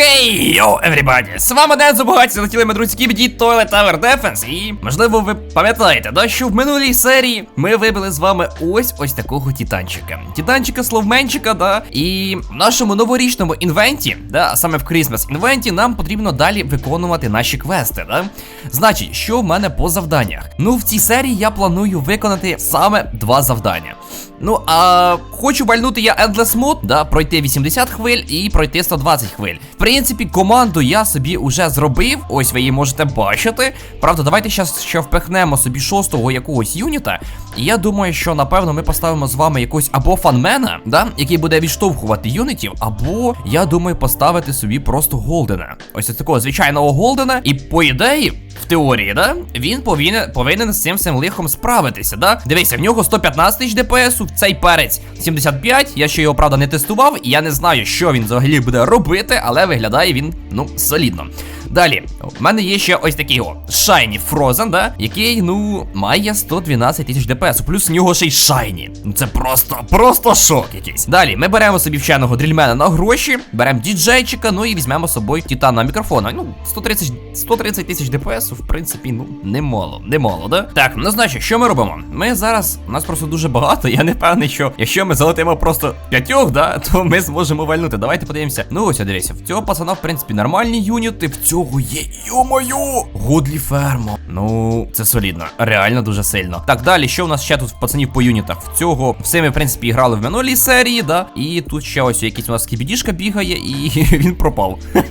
Хей, йоу, everybody! З вами Ден Зубагаті, залетіли ми друзі Кібіді Toilet Tower Defense І, можливо, ви пам'ятаєте, да, що в минулій серії ми вибили з вами ось ось такого титанчика. Титанчика словменчика, да. І в нашому новорічному інвенті, да, саме в Christmas інвенті, нам потрібно далі виконувати наші квести, да. Значить, що в мене по завданнях? Ну, в цій серії я планую виконати саме два завдання. Ну, а хочу бальнути я Endless Mode, да, пройти 80 хвиль і пройти 120 хвиль. В принципі, команду я собі уже зробив. Ось ви її можете бачити. Правда, давайте зараз ще впихнемо собі шостого якогось юніта. І я думаю, що напевно ми поставимо з вами якогось або фанмена, да, який буде відштовхувати юнітів, або я думаю поставити собі просто голдена. Ось такого звичайного голдена. І по ідеї. В теорії, да? Він повинен повинен з цим всім лихом справитися, да? Дивися, в нього 115 тисяч ДПС, цей перець 75. Я ще його, правда, не тестував, і я не знаю, що він взагалі буде робити, але виглядає він, ну, солідно. Далі, в мене є ще ось такий о Shiny Frozen, да? Який, ну, має 112 тисяч ДПС, плюс в нього ще й Shiny. Ну це просто, просто шок якийсь. Далі, ми беремо собі вченого дрільмена на гроші, беремо діджейчика, ну і візьмемо з собою титана мікрофона. Ну, 130 130 тисяч ДПС, в принципі, ну, немало, немало, да? Так, ну значить, що ми робимо? Ми зараз, у нас просто дуже багато, я не певний, що якщо ми залетимо просто п'ятьох, да, то ми зможемо вальнути. Давайте подивимося. Ну, ось, дивіться, в цього пацана, в принципі, нормальні юніти, в цього є, йо-моє, Годлі фермо. Ну, це солідно, реально дуже сильно. Так, далі, що в нас ще тут в пацанів по юнітах? В цього все ми, в принципі, грали в минулій серії, да? І тут ще ось якийсь у нас кібідішка бігає, і він пропав.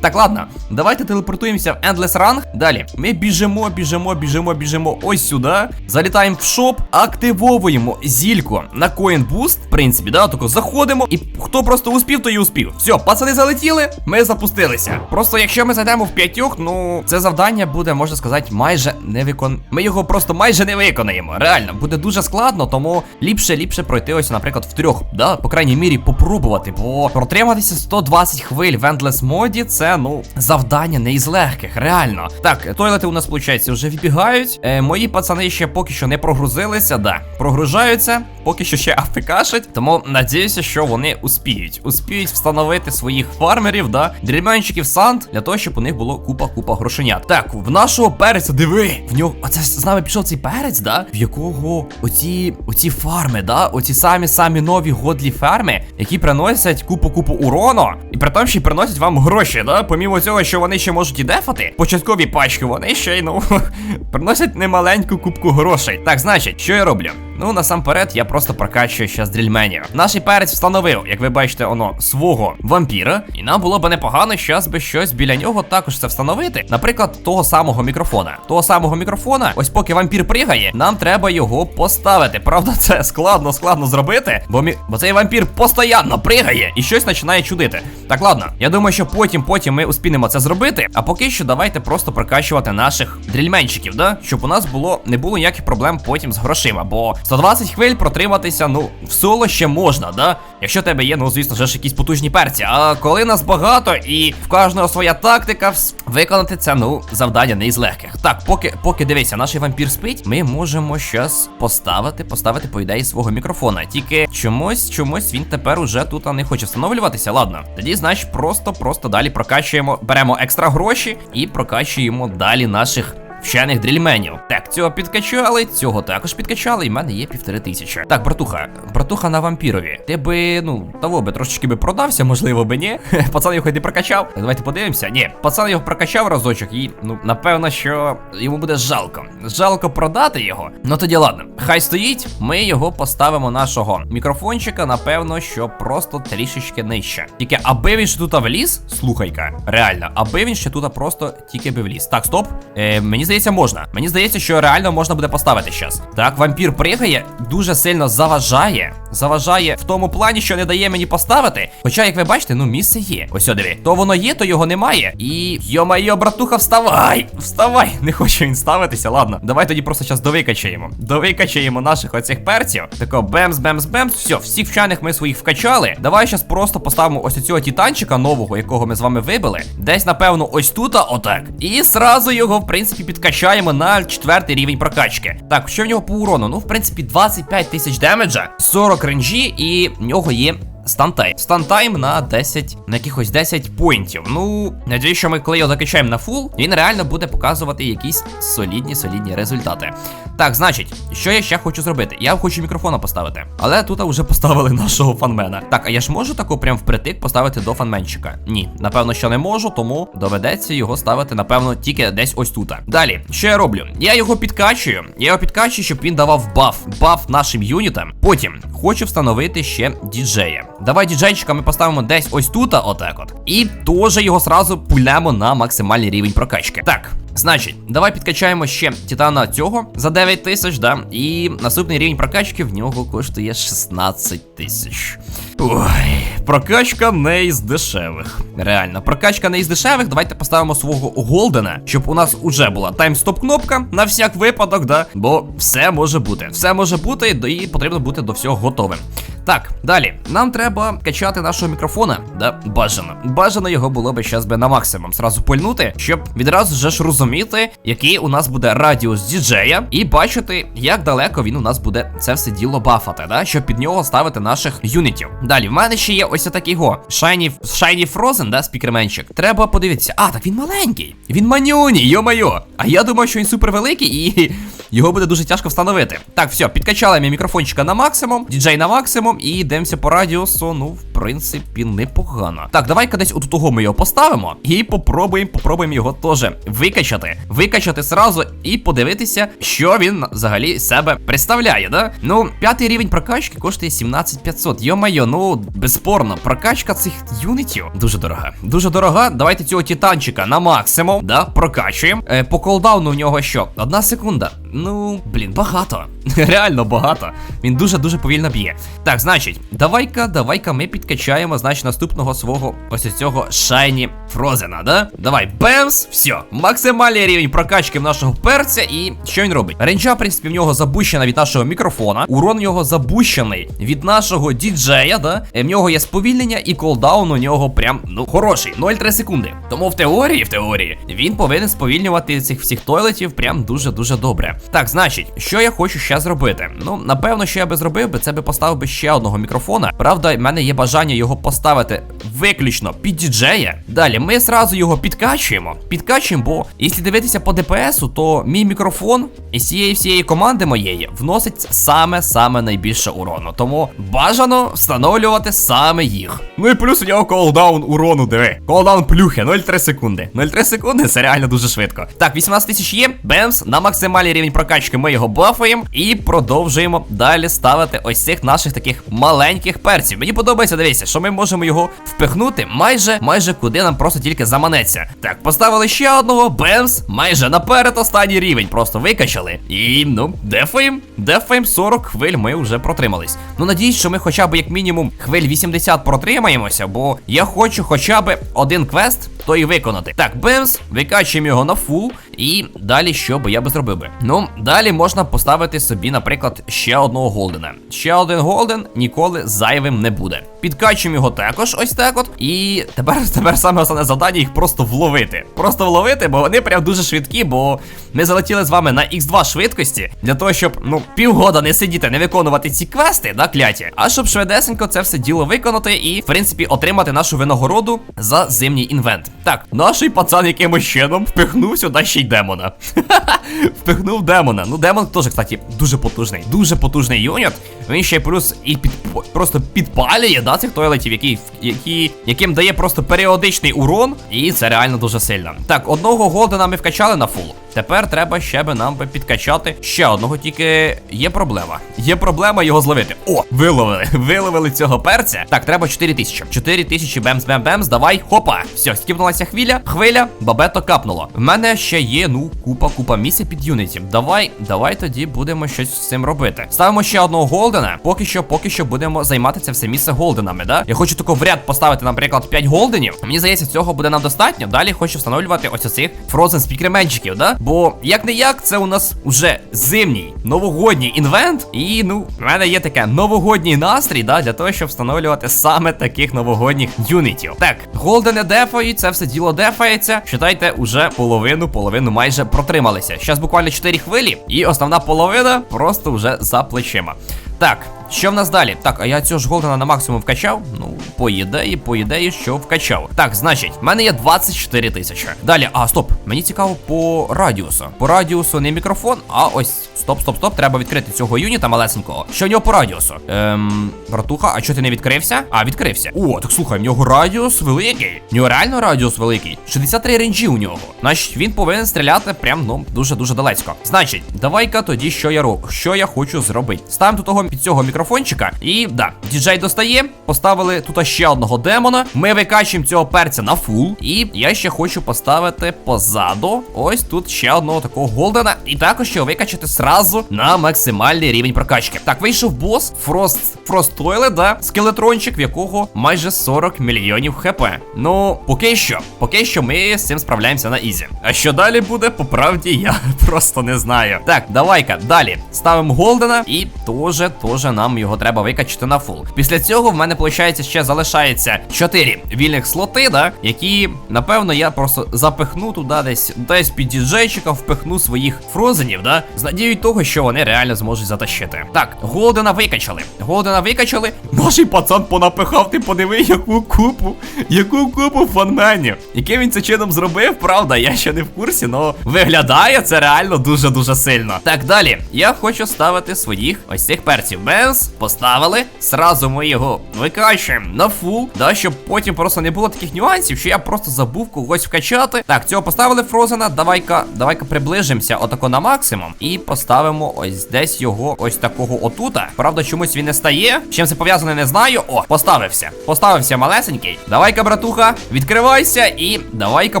Так, ладно, давайте телепортуємося в Endless Run. Далі, ми біжимо, біжимо, біжимо, біжимо ось сюди. Залітаємо в шоп, активовуємо зільку на Coin Boost. В принципі, да, тако заходимо. І хто просто успів, то і успів. Все, пацани залетіли, ми запустилися. Просто якщо ми зайдемо в п'ятьох, ну це завдання буде, можна сказати, майже не викон. Ми його просто майже не виконаємо. Реально, буде дуже складно, тому ліпше, ліпше пройти ось, наприклад, в трьох, да, по крайній мірі, попробувати. Бо протриматися 120 хвиль в Endless моді це, ну, завдання не із легких, реально. Так, тойлети у нас, виходить, вже відбігають. Е, мої пацани ще поки що не прогрузилися, да. Прогружаються, поки що ще афекашать. Тому надіюся, що вони успіють. Успіють встановити своїх фармерів, да, дрільменчиків сант, для того, щоб у них було купа-купа грошенят. Так, в нашого перця, диви, в нього. А це з нами пішов цей перець, да? В якого оці, оці фарми, да? Оці самі самі нові годлі ферми, які приносять купу-купу урону, і при тому ще й приносять вам гроші, да? Помімо цього, що вони ще можуть і дефати, початкові пачки, вони ще й ну приносять немаленьку кубку грошей. Так, значить, що я роблю? Ну, насамперед, я просто прокачую щас дрільменів. Наш перець встановив, як ви бачите, оно свого вампіра. І нам було б непогано щас би щось біля нього також це встановити. Наприклад, того самого мікрофона. Того самого мікрофона, ось поки вампір пригає, нам треба його поставити. Правда, це складно, складно зробити, бо мі... бо цей вампір постійно пригає і щось починає чудити. Так, ладно, я думаю, що потім, потім ми успінемо це зробити. А поки що давайте просто прокачувати наших дрільменчиків, да? Щоб у нас було не було ніяких проблем потім з грошима. Бо 120 хвиль протриматися, ну, в соло ще можна, да? Якщо тебе є, ну, звісно, ж якісь потужні перці. А коли нас багато і в кожного своя тактика, виконати це, ну, завдання не із легких. Так, поки, поки дивися, наш вампір спить, ми можемо щас поставити, поставити, по ідеї, свого мікрофона. Тільки чомусь, чомусь він тепер уже тут не хоче встановлюватися. Ладно, тоді, значить, просто, просто далі прокачуємо, беремо екстра гроші і прокачуємо далі наших. Вчених дрільменів. Так, цього підкачали, цього також підкачали, і в мене є півтори тисячі. Так, братуха, братуха на вампірові. Ти би, ну, того би трошечки би продався, можливо би ні. Пацан його не прокачав. Давайте подивимося. Ні, пацан його прокачав разочок, і ну, напевно, що йому буде жалко. Жалко продати його. Ну тоді ладно, хай стоїть. Ми його поставимо нашого мікрофончика, напевно, що просто трішечки нижче. Тільки аби він ще тут вліз, слухайка, реально, аби він ще тут просто тільки би вліз. Так, стоп. Е, мені здається, можна. Мені здається, що реально можна буде поставити щас. Так, вампір пригає, дуже сильно заважає. Заважає в тому плані, що не дає мені поставити. Хоча, як ви бачите, ну місце є. Ось о, диви. То воно є, то його немає. І. Йо-майо, братуха, вставай! Вставай! Не хоче він ставитися. Ладно, давай тоді просто зараз довикачаємо. Довикачаємо наших оцих перців. Тако бемс, бемс, бемс. Все, всіх вчених ми своїх вкачали. Давай зараз просто поставимо ось цього титанчика нового, якого ми з вами вибили. Десь, напевно, ось тут, отак. І сразу його, в принципі, підкачаємо на четвертий рівень прокачки. Так, що в нього по урону? Ну, в принципі, 25 тисяч демеджа, 40 ренджі, і в нього є стантайм. Стантайм на 10, на якихось 10 поінтів. Ну, надіюсь, що ми його закачаємо на фул, він реально буде показувати якісь солідні, солідні результати. Так, значить, що я ще хочу зробити? Я хочу мікрофона поставити. Але тут вже поставили нашого фанмена. Так, а я ж можу таку прям впритик поставити до фанменчика? Ні, напевно, що не можу, тому доведеться його ставити, напевно, тільки десь ось тут. Далі, що я роблю? Я його підкачую. Я його підкачую, щоб він давав баф. Баф нашим юнітам. Потім хочу встановити ще діджея. Давай діджейчика ми поставимо десь ось тут, отак от. І теж його сразу пульнемо на максимальний рівень прокачки. Так. Значить, давай підкачаємо ще титана цього за 9 тисяч, да. І наступний рівень прокачки в нього коштує 16 тисяч. Ой, прокачка не із дешевих. Реально, прокачка не із дешевих. Давайте поставимо свого Голдена, щоб у нас уже була таймстоп кнопка на всяк випадок, да. Бо все може бути. Все може бути, і потрібно бути до всього готовим. Так, далі. Нам треба качати нашого мікрофона. Да, бажано. Бажано його було би щас би на максимум зразу пульнути, щоб відразу же ж розуміти, який у нас буде радіус діджея, і бачити, як далеко він у нас буде це все діло бафати, да? щоб під нього ставити наших юнітів. Далі, в мене ще є ось такий го. Shiny, Shiny Frozen, да, спікерменчик. Треба подивитися. А, так він маленький. Він манюні, йо-майо. А я думав, що він супер великий і його буде дуже тяжко встановити. Так, все, підкачали ми мікрофончика на максимум, діджей на максимум, і йдемося по радіусу. Ну, в принципі, непогано. Так, давай-ка десь от того ми його поставимо. І попробуємо, попробуємо його теж викачати. Викачати сразу і подивитися, що він взагалі себе представляє, да? Ну, п'ятий рівень прокачки коштує 17500. Йо-майо, ну безспорно, прокачка цих юнітів дуже дорога. Дуже дорога. Давайте цього титанчика на максимум, да, прокачуємо. Е, по колдауну в нього що? Одна секунда. Ну, блін, багато. Реально багато. Він дуже-дуже повільно б'є. Так, значить, давай-ка, давай-ка ми підкачаємо, значить, наступного свого ось цього Шайні Фрозена, да? Давай, бемс, все. Максимальний рівень прокачки в нашого перця. І що він робить? Ренджа, в принципі, в нього забущена від нашого мікрофона. Урон в нього забущений від нашого діджея, да? Е, В нього є сповільнення, і колдаун у нього прям, ну, хороший. 0,3 секунди. Тому в теорії, в теорії, він повинен сповільнювати цих всіх тойлетів прям дуже-дуже добре. Так, значить, що я хочу ще зробити? Ну, напевно, що я би зробив би, це би поставив би ще одного мікрофона. Правда, в мене є бажання його поставити виключно під діджея. Далі ми зразу його підкачуємо. Підкачуємо, бо якщо дивитися по ДПСу, то мій мікрофон із цієї всієї команди моєї вносить саме-саме найбільше урону. Тому бажано встановлювати саме їх. Ну і плюс у нього колдаун урону, диви. Колдаун плюхи, 0,3 секунди. 0,3 секунди це реально дуже швидко. Так, 18 тисяч є. Бемс, на максимальний рівень прокачки ми його бафаємо і продовжуємо далі ставити ось цих наших таких маленьких перців. Мені подобається, дивіться, що ми можемо його впихнути майже майже куди нам просто тільки заманеться. Так, поставили ще одного, бемс, майже наперед останній рівень. Просто викачали. І ну, дефаєм, дефаєм 40 хвиль ми вже протримались. Ну надіюсь, що ми хоча б як мінімум хвиль 80 протримаємося, бо я хочу хоча б один квест. То і виконати. Так, бемс, викачуємо його на фул. І далі що би я би зробив би? Ну, далі можна поставити собі, наприклад, ще одного голдена. Ще один голден ніколи зайвим не буде. Підкачуємо його також, ось так от. І тепер тепер саме основне завдання їх просто вловити. Просто вловити, бо вони прям дуже швидкі, бо ми залетіли з вами на Х2 швидкості для того, щоб ну півгода не сидіти, не виконувати ці квести, да, кляті, а щоб швидесенько це все діло виконати і, в принципі, отримати нашу винагороду за зимній інвент. Так, наш пацан якимось чином впихнув сюди ще демона. Впихнув демона. Ну, демон теж, кстати, дуже потужний. Дуже потужний юніт. Він ще плюс і під просто підпалює, да, цих тойлетів, які, які, яким дає просто періодичний урон. І це реально дуже сильно. Так, одного голдена ми вкачали на фул. Тепер треба ще би нам би підкачати ще одного, тільки є проблема. Є проблема його зловити. О, виловили, виловили цього перця. Так, треба 4 тисячі. 4 тисячі бемс бем бемс давай, хопа. Все, скіпнулася хвиля, хвиля, бабето капнуло. В мене ще є, ну, купа, купа місця під юнітів. Давай, давай тоді будемо щось з цим робити. Ставимо ще одного голдена. Поки що, поки що будемо займати це все місце голденами, да? Я хочу тако в ряд поставити, наприклад, 5 голденів. Мені здається, цього буде нам достатньо. Далі хочу встановлювати ось оцих фрозен спікерменчиків, да? Бо як не як, це у нас уже зимній новогодній інвент. І ну, в мене є таке новогодній настрій, да, для того, щоб встановлювати саме таких новогодніх юнітів. Так, голдени дефають, це все діло дефається. Читайте, уже половину, половину майже протрималися. Зараз буквально 4 хвилі, і основна половина просто вже за плечима. Так, Що в нас далі? Так, а я цього ж голдена на максимум вкачав? Ну, по ідеї, по ідеї, що вкачав. Так, значить, в мене є 24 тисячі. Далі, а, стоп, мені цікаво по радіусу. По радіусу не мікрофон, а ось. Стоп, стоп, стоп. Треба відкрити цього юніта малесенького. Що в нього по радіусу? Ем, братуха, а чого ти не відкрився? А, відкрився. О, так слухай, в нього радіус великий. В нього реально радіус великий. 63 ренджі у нього. Значить, він повинен стріляти прям, ну, дуже-дуже далеко. Значить, давай-ка тоді що я роблю, що я хочу зробити. Ставимо тут того під цього мікрофончика. І да, діджей достає. Поставили тут ще одного демона. Ми викачуємо цього перця на фул. І я ще хочу поставити позаду. Ось тут ще одного такого голдена. І також його викачати сразу на максимальний рівень прокачки. Так, вийшов бос. Фрост Фрост Тойлет, да? Скелетрончик, в якого майже 40 мільйонів хп. Ну, поки що, поки що ми з цим справляємося на ізі. А що далі буде, по правді, я просто не знаю. Так, давай-ка, далі. Ставимо Голдена, і теж, теж нам його треба викачати на фул. Після цього в мене, виходить, ще залишається 4 вільних слоти, да? Які, напевно, я просто запихну туди десь, десь під діджейчика, впихну своїх фрозенів, да? З надією того, що вони реально зможуть затащити. Так, Голдена викачали. Голдена викачали. Наш пацан понапихав, ти подиви, яку купу, яку купу фанменів. Яким він це чином зробив, правда, я ще не в курсі, але виглядає це реально дуже-дуже сильно. Так, далі. Я хочу ставити своїх ось цих перців. Бенз, поставили. Сразу ми його викачуємо на фул, да, щоб потім просто не було таких нюансів, що я просто забув когось вкачати. Так, цього поставили Фрозена. Давай-ка, давай-ка приближимося отако на максимум. І поставимо ось десь його ось такого отута. Правда, чомусь він не стає. Чим це пов'язане, не знаю. О, поставився. Поставився малесенький. Давай-ка, братуха, відкривайся і давай-ка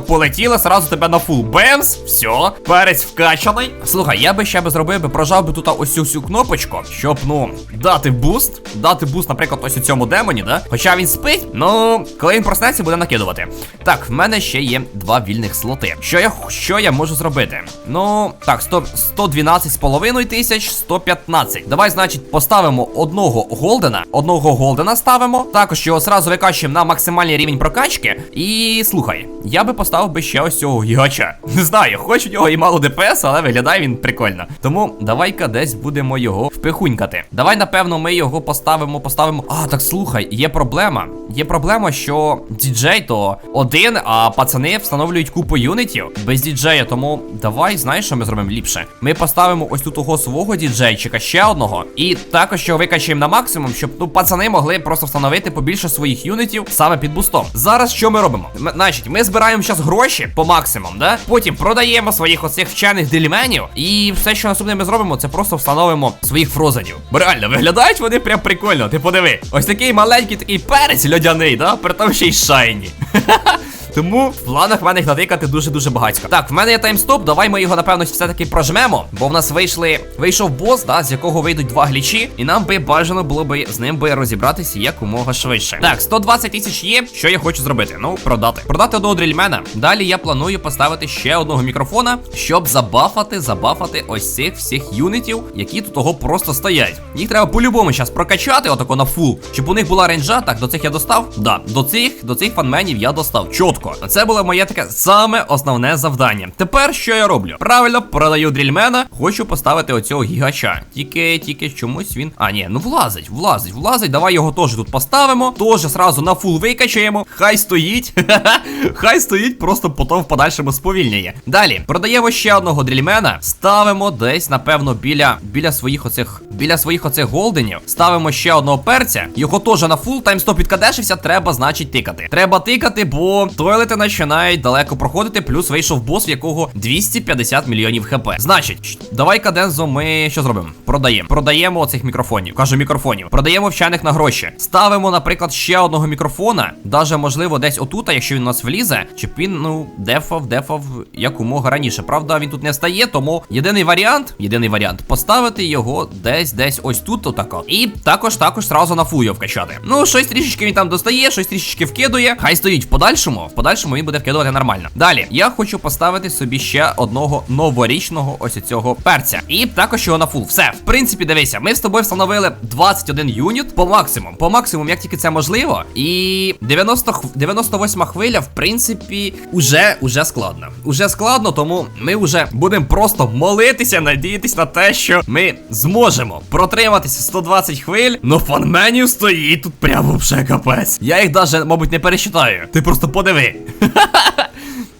полетіли сразу тебе на фул. Бемс, все, перець вкачаний. Слухай, я би ще би зробив би, прожав би тут ось цю кнопочку, щоб, ну, дати буст. Дати буст, наприклад, ось у цьому демоні, да? Хоча він спить, ну, коли він проснеться, буде накидувати. Так, в мене ще є два вільних слоти. Що я що я можу зробити? Ну, так, 100, 112 з половиною тисяч, 115. Давай, значить, поставимо одного голдена. Одного голдена ставимо. Також його сразу викачуємо на максимальний рівень прокачки. І слухай, я би поставив би ще ось цього гігача. Не знаю, хоч у нього і мало ДПС, але виглядає він прикольно. Тому давай-ка десь будемо його впихунькати. Давай, напевно, ми його поставимо, поставимо. А, так слухай, є проблема. Є проблема, що діджей то один, а пацани встановлюють купу юнітів без діджея. Тому давай, знаєш, що ми зробимо ліпше? Ми поставимо ось тут того свого діджейчика, ще одного. І також його викачаємо на максимум, щоб ну пацани могли просто встановити побільше своїх юнітів саме під бустом. Зараз що ми робимо? М- значить, ми збираємо зараз гроші по максимум, да? Потім продаємо своїх оцих вчених деліменів. І все, що наступне ми зробимо, це просто встановимо своїх фрозенів. Реально виглядають вони прям прикольно. Ти подиви. Ось такий маленький такий перець льодяний, да? При тому ще й шайні. Тому в планах в мене їх натикати дуже-дуже багатько. Так, в мене є таймстоп. Давай ми його, напевно, все-таки прожмемо. Бо в нас вийшли. Вийшов бос, да, з якого вийдуть два глічі. І нам би бажано було би з ним би розібратися якомога швидше. Так, 120 тисяч є. Що я хочу зробити? Ну, продати. Продати одного дрільмена. Далі я планую поставити ще одного мікрофона, щоб забафати, забафати ось цих всіх юнітів, які тут того просто стоять. Їх треба по-любому зараз прокачати, отако на фул, щоб у них була рейнджа. Так, до цих я достав? Да, до цих, до цих фанменів я достав. Чотко. Це було моє таке саме основне завдання. Тепер що я роблю? Правильно, продаю дрільмена. Хочу поставити оцього гігача. Тільки, тільки чомусь він. А, ні, ну влазить, влазить, влазить. Давай його теж тут поставимо. Теж зразу на фул викачаємо. Хай стоїть. Хай стоїть, просто потім в подальшому сповільняє. Далі продаємо ще одного дрільмена. Ставимо десь, напевно, біля біля своїх оцих біля своїх оцих голденів. Ставимо ще одного перця. Його теж на фул таймстоп підкадешився. Треба, значить, тикати. Треба тикати, бо тойлети починають далеко проходити. Плюс вийшов бос, в якого 250 мільйонів хп. Значить, давай кадензо, ми що зробимо? Продаємо. Продаємо оцих мікрофонів. Кажу мікрофонів. Продаємо вчених на гроші. Ставимо, наприклад, ще одного мікрофона. Даже можливо, десь отута, якщо він у нас влізе, щоб він, ну, дефав, дефав якомога раніше. Правда, він тут не стає, тому єдиний варіант, єдиний варіант поставити його десь, десь ось тут, отако. І також, також зразу на його вкачати. Ну, щось трішечки він там достає, щось трішечки вкидує. Хай стоїть в подальшому. В подальшому подальшому він буде вкидувати нормально. Далі, я хочу поставити собі ще одного новорічного ось цього перця. І також його на фул. Все, в принципі, дивися, ми з тобою встановили 21 юніт по максимуму. По максимуму, як тільки це можливо. І 90, хв- 98 хвиля, в принципі, уже, уже складно. Уже складно, тому ми вже будемо просто молитися, надіятися на те, що ми зможемо протриматися 120 хвиль. Ну фанменів стоїть тут прямо вже капець. Я їх даже, мабуть, не пересчитаю. Ти просто подиви.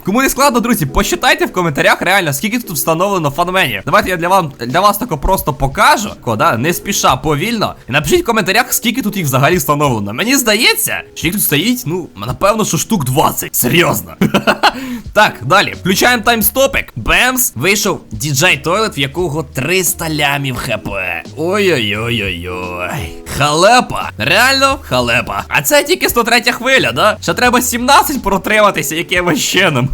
Кому не складно, друзі, посчитайте в коментарях реально, скільки тут встановлено фанменів. Давайте я для вам для вас тако просто покажу. Кода, не спіша, повільно. І напишіть в коментарях, скільки тут їх взагалі встановлено. Мені здається, що їх тут стоїть, ну, напевно, що штук 20. Серйозно. так, далі. Включаємо таймстопик. Бемс, вийшов DJ Toilet, в якого 300 лямів хп. Ой-ой-ой-ой-ой. Халепа. Реально халепа. А це тільки 103 хвиля, да? Ще треба 17 протриматися якимось чином.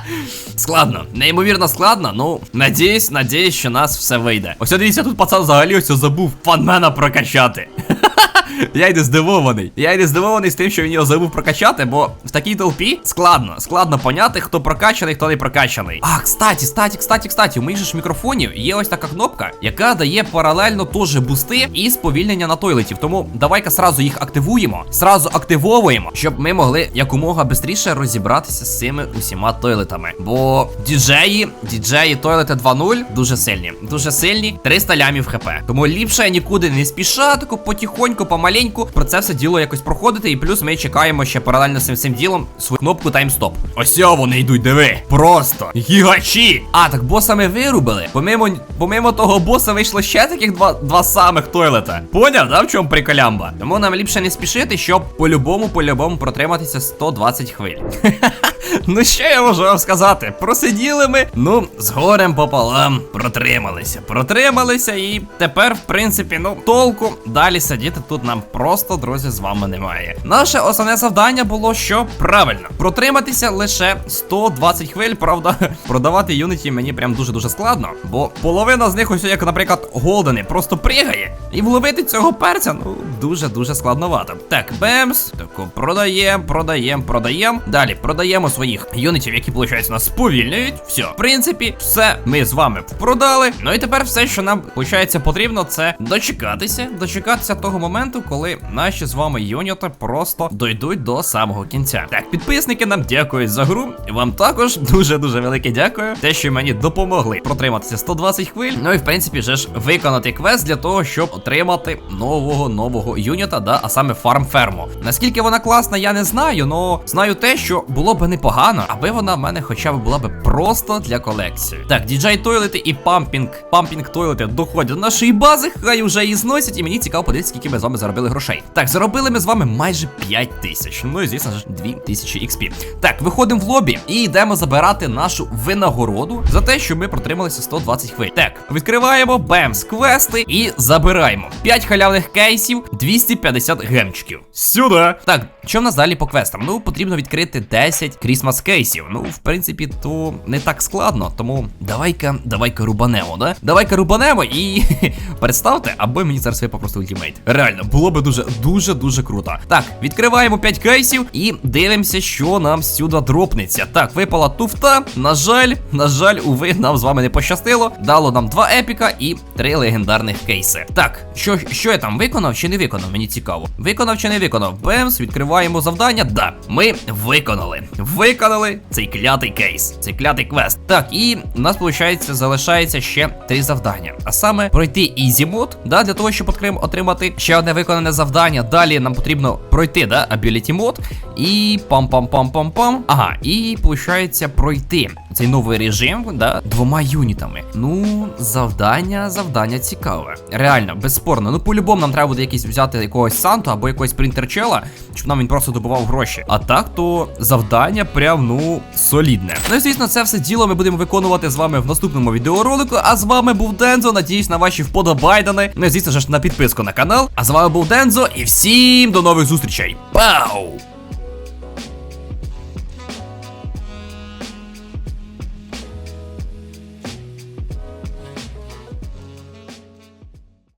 Складно, неймовірно складно. Ну, надіюсь, надіюсь, що нас все вийде. Ось дивіться, тут пацан взагалі ось забув фанмена прокачати. Я йду здивований. Я йду здивований з тим, що він його забув прокачати, бо в такій толпі складно, складно поняти, хто прокачаний, хто не прокачаний. А, кстати, кстати, кстати, кстати, у моїх же ж мікрофонів є ось така кнопка, яка дає паралельно теж бусти і сповільнення на тойлетів. Тому давай-ка сразу їх активуємо, сразу активовуємо, щоб ми могли якомога швидше розібратися з цими усіма тойлетами. Бо діджеї, діджеї тойлети 2.0 дуже сильні, дуже сильні, 300 лямів хп. Тому ліпше нікуди не спіша, тако потихоньку, помаленьку про це все діло якось проходити. І плюс ми чекаємо ще паралельно з цим всім ділом свою кнопку таймстоп. Ось вони йдуть, диви. Просто гігачі. А, так боса ми вирубили. Помимо, помимо того боса вийшло ще таких два, два самих тойлета. Поняв, да, чому приколямба? Тому нам ліпше не спішити, щоб по-любому, по-любому протриматися 120 хвиль. Ну що я можу вам сказати? Просиділи ми, ну, з горем пополам протрималися. Протрималися, і тепер, в принципі, ну, толку далі сидіти тут нам просто, друзі, з вами немає. Наше основне завдання було що правильно протриматися лише 120 хвиль. Правда, продавати юніті мені прям дуже-дуже складно, бо половина з них, ось як, наприклад, Голдени, просто пригає. І вловити цього перця, ну, дуже-дуже складновато. Так, бемс, тако продаємо, продаємо, продаємо. Далі продаємо своїх юнітів, які, виходить, нас сповільнюють. Все, в принципі, все ми з вами продали. Ну і тепер все, що нам, виходить, потрібно, це дочекатися, дочекатися того моменту, коли наші з вами юніти просто дойдуть до самого кінця. Так, підписники нам дякують за гру. Вам також дуже-дуже велике дякую. Те, що мені допомогли протриматися 120 хвиль. Ну і в принципі, вже ж виконати квест для того, щоб отримати нового нового юніта, да, а саме фарм ферму. Наскільки вона класна, я не знаю, але знаю те, що було б непогано, аби вона в мене хоча б була б просто для колекції. Так, діджей тойлети і пампінг, пампінг тойлети доходять до нашої бази, хай уже її зносять, і мені цікаво подивитися, скільки ми з вами заробили грошей. Так, заробили ми з вами майже 5 тисяч. Ну і звісно ж 2 тисячі XP. Так, виходимо в лобі і йдемо забирати нашу винагороду за те, що ми протрималися 120 хвиль. Так, відкриваємо бемс квести і забираємо 5 халявних кейсів, 250 гемчиків. Сюди. Так, що в нас далі по квестам? Ну, потрібно відкрити 10 крісмас кейсів. Ну, в принципі, то не так складно. Тому давай-ка, давай-ка рубанемо, да? Давай-ка рубанемо і представте, аби мені зараз випав просто ультимейт. Реально, було би дуже, дуже, дуже круто. Так, відкриваємо 5 кейсів і дивимося, що нам сюди дропнеться. Так, випала туфта. На жаль, на жаль, уви, нам з вами не пощастило. Дало нам 2 епіка і 3 легендарних кейси. Так, що, що я там виконав чи не виконав? Мені цікаво. Виконав чи не виконав? Бемс, відкриваємо завдання. Да, ми виконали. Виконали цей клятий кейс, цей клятий квест. Так, і у нас, виходить, залишається ще три завдання. А саме пройти Easy мод, да, для того, щоб отримати ще одне виконане завдання. Далі нам потрібно пройти, да, Ability мод. І пам-пам-пам-пам-пам. Ага, і виходить пройти цей новий режим, да, двома юнітами. Ну, завдання, завдання цікаве. Реально, безспорно. Ну, по-любому треба буде якийсь взяти якогось Санту або якогось принтерчела, щоб нам він просто добував гроші. А так, то завдання прям, ну, солідне. Ну і звісно, це все діло ми будемо виконувати з вами в наступному відеоролику. А з вами був Дензо. Надіюсь на ваші вподобайдани. Ну і звісно ж на підписку на канал. А з вами був Дензо, і всім до нових зустрічей. Пау!